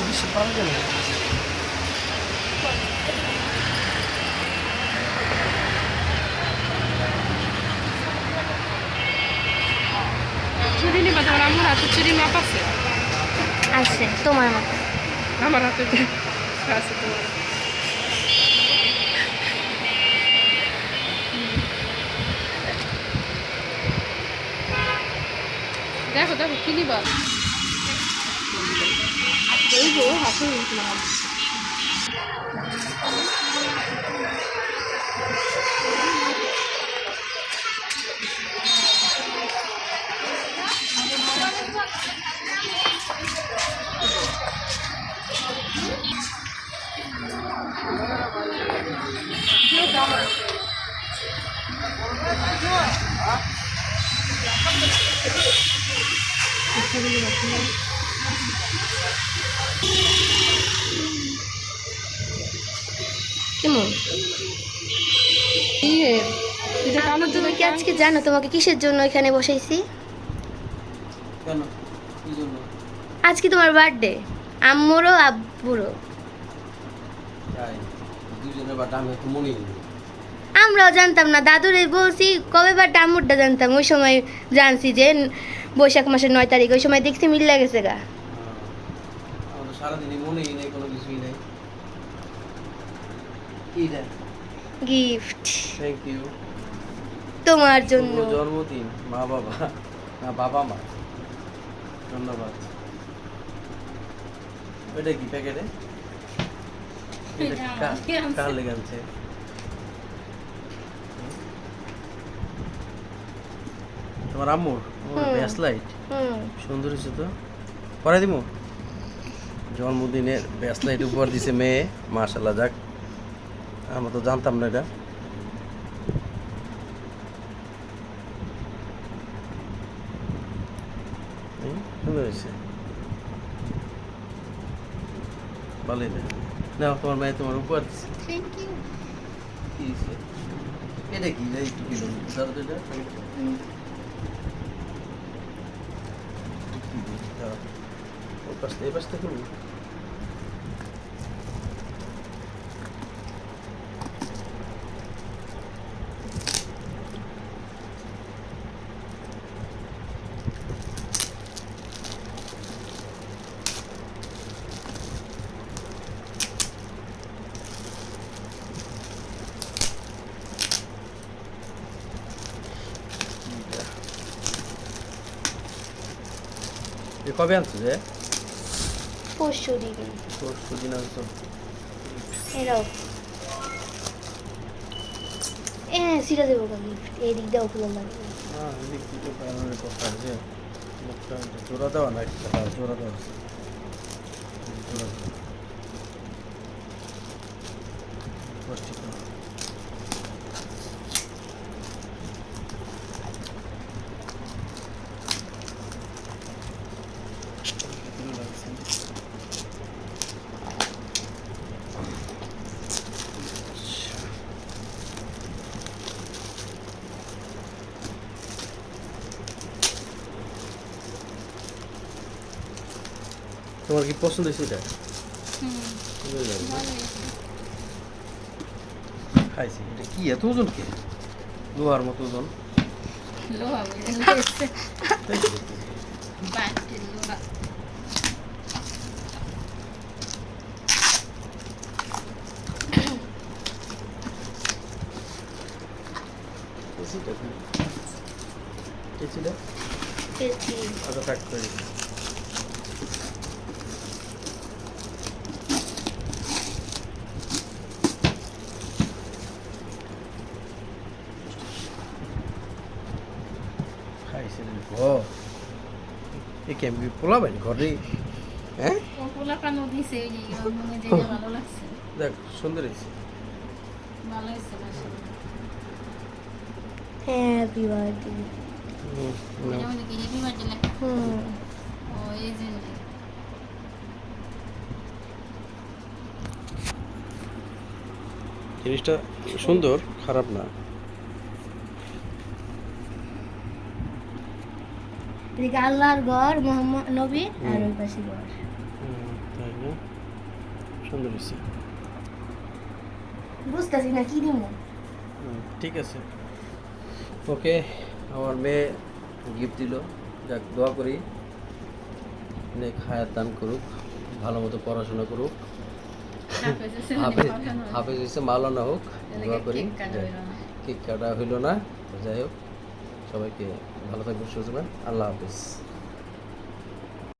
বেশি পারা গেল চুরি নিবা তোমার আমার হাতে চুরি মাপ আছে আছে তোমার মতো আমার হাতে আছে তোমার দেখো দেখো কি নিবা গো হাতে তোমার কেমন কি হে তুমি কি আজকে জানো তোমাকে কিসের জন্য এখানে বসাইছি কেন? কি জন্য? আজকে তোমার বার্থডে আম্মুরও আব্বুরও। তাই দুজনের বাট আমি একটু মনেই নেই আমরাও জানতাম না দাদুরে বলছি কবে বার আম্মুরটা জানতাম? ওই সময় জানছি যে বৈশাখ মাসের নয় তারিখ ওই সময় দেখছি মিল্লা গেছে গা। তো সারাদিনই মনেই নেই কোনো কিছুই নেই। কি রে গিফট থ্যাংক ইউ তোমার জন্য। জন্মদিন মা বাবা না বাবা মা। ধন্যবাদ। ওইটা কি প্যাকেটে? কার লেগে আনছে? তোমার আম্মুর? ব্যাস লাইট। সুন্দর হয়েছে তো। পরে দিব জন্মদিনের ব্যাস লাইট উপহার দিছে মেয়ে। মাশাল্লাহ যাক। আমরা তো জানতাম না এটা। সুন্দর হয়েছে? ভালোই রে নাও তোমার মেয়ে তোমার উপহার দিছে। এটা কি এটা একটু কি দাও তো এটা। দাও। ওই পাশটা এই এ কবে আনছো যে? পরশু দিন। পরশু দিন আনছো। এরাও। এ সিরা দেবো কালি এই দিক দাও ফুল লাগবে হ্যাঁ এদিক থেকে পায়নের কথা আছে মুখটা জোড়া দেওয়া না একটা জোড়া দেওয়া। জোড়া দেওয়া। করছি তো। ভালো লাগছে। আচ্ছা। তোমার কি পছন্দ হয়েছে এটা সুন্দর লাগছে। খাইছি এটা কি এত ওজন কে লোহার মতো ওজন লোহা বলে তাই এ কেমন পোলা ভাই ঘরে? হ্যাঁ? মনে যে ভালো লাগছে। দেখ সুন্দর হয়েছে। হ্যাপি বার্থডে হুম, মনে জিনিসটা সুন্দর খারাপ না। এদিকে আল্লাহর ঘর মোহাম্মদ নবী আর ওই পাশে ঘর। সুন্দর হয়েছে বুঝতেছি না কি দিব ঠিক আছে। ওকে আমার মেয়ে গিফট দিল। যাক দোয়া করি। নেক হায়াত দান করুক ভালো মতো পড়াশোনা করুক। হাফেজ হয়েছে। হাফেজ হোক দোয়া করি। কেক কাটা হইল না। যাই হোক। সবাইকে ভালো থাকবেন থাকবেন। আল্লাহ হাফিজ।